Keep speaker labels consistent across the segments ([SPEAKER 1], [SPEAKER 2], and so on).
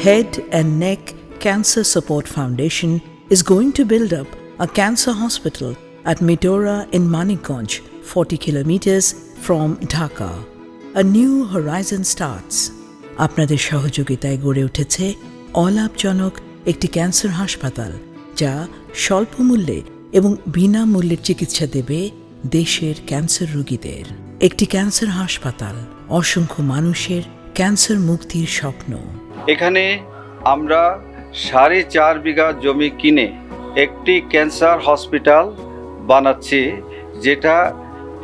[SPEAKER 1] Head and Neck Cancer Support Foundation is going to build up a cancer hospital at Mitora in Manikganj, 40 kilometers from Dhaka. A new horizon starts. আপনাদের সহযোগিতায় গড়ে উঠেছে অলাভজনক একটি cancer হাসপাতাল যা স্বল্প মূল্যে এবং বিনামূল্যের চিকিৎসা দেবে দেশের ক্যান্সার রোগীদের একটি ক্যান্সার হাসপাতাল অসংখ্য মানুষের ক্যান্সার মুক্তির স্বপ্ন।
[SPEAKER 2] এখানে আমরা সাড়ে চার বিঘা জমি কিনে একটি ক্যান্সার হসপিটাল বানাচ্ছি, যেটা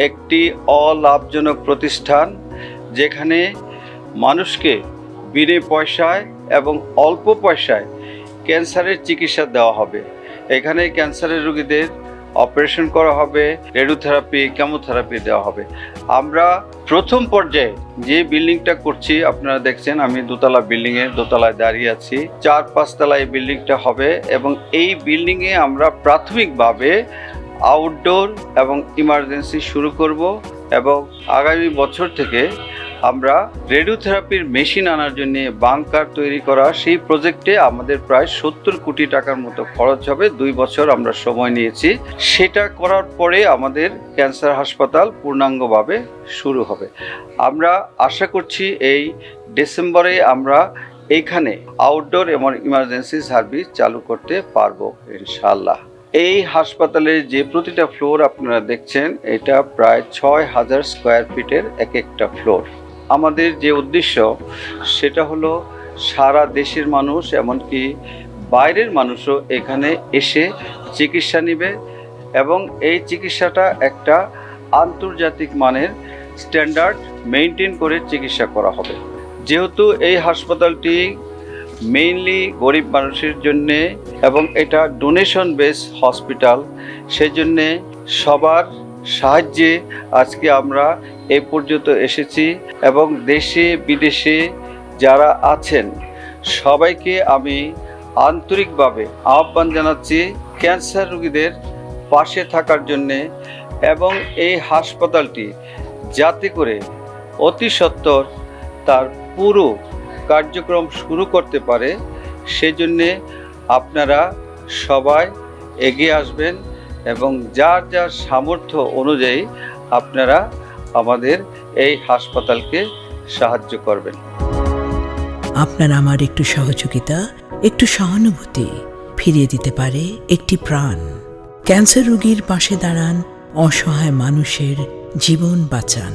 [SPEAKER 2] একটি অলাভজনক প্রতিষ্ঠান যেখানে মানুষকে বিনে পয়সায় এবং অল্প পয়সায় ক্যান্সারের চিকিৎসা দেওয়া হবে। এখানে ক্যান্সারের রোগীদের অপারেশন করা হবে, রেডিওথেরাপি, কেমোথেরাপি দেওয়া হবে। আমরা প্রথম পর্যায়ে যে বিল্ডিংটা করছি, আপনারা দেখছেন আমি দোতলা বিল্ডিংয়ে দোতলায় দাঁড়িয়ে আছি। চার পাঁচতলা এই বিল্ডিংটা হবে এবং এই বিল্ডিংয়ে আমরা প্রাথমিকভাবে আউটডোর এবং ইমার্জেন্সি শুরু করব এবং আগামী বছর থেকে আমরা রেডিওথেরাপির মেশিন আনার জন্য বাংকার তৈরি করা সেই প্রজেক্টে আমাদের প্রায় সত্তর কোটি টাকার মতো খরচ হবে। দুই বছর আমরা সময় নিয়েছি। সেটা করার পরে আমাদের ক্যান্সার হাসপাতাল পূর্ণাঙ্গভাবে শুরু হবে। আমরা আশা করছি এই ডিসেম্বরে আমরা এইখানে আউটডোর এবং ইমার্জেন্সি সার্ভিস চালু করতে পারব ইনশাল্লাহ এই হাসপাতালের যে প্রতিটা ফ্লোর আপনারা দেখছেন, এটা প্রায় ছয় হাজার স্কোয়ার ফিটের এক একটা ফ্লোর। আমাদের যে উদ্দেশ্য, সেটা হলো সারা দেশের মানুষ, এমনকি বাইরের মানুষও এখানে এসে চিকিৎসা নেবে এবং এই চিকিৎসাটা একটা আন্তর্জাতিক মানের স্ট্যান্ডার্ড মেনটেন করে চিকিৎসা করা হবে। যেহেতু এই হাসপাতালটি মেইনলি গরিব মানুষের জন্যে এবং এটা ডোনেশন বেস হসপিটাল, সেজন্যে সবার সাহায্যে আজকে আমরা এ পর্যন্ত এসেছি এবং দেশে, বিদেশে যারা আছেন, সবাইকে আমি আন্তরিকভাবে আহ্বান জানাচ্ছি ক্যান্সার রোগীদের পাশে থাকার জন্যে এবং এই হাসপাতালটি যাতে করে অতি সত্বর তার পুরো কার্যক্রম শুরু করতে পারে, সেজন্যে আপনারা সবাই এগিয়ে আসবেন। এবং যার যার সামর্থ্য অনুযায়ী আপনারা আমাদের এই হাসপাতালকে সাহায্য করবেন।
[SPEAKER 1] আপনার আমার একটু সহযোগিতা, একটু সহানুভূতি ফিরিয়ে দিতে পারে একটি প্রাণ। ক্যান্সার রোগীর পাশে দাঁড়ান অসহায় মানুষের জীবন বাঁচান।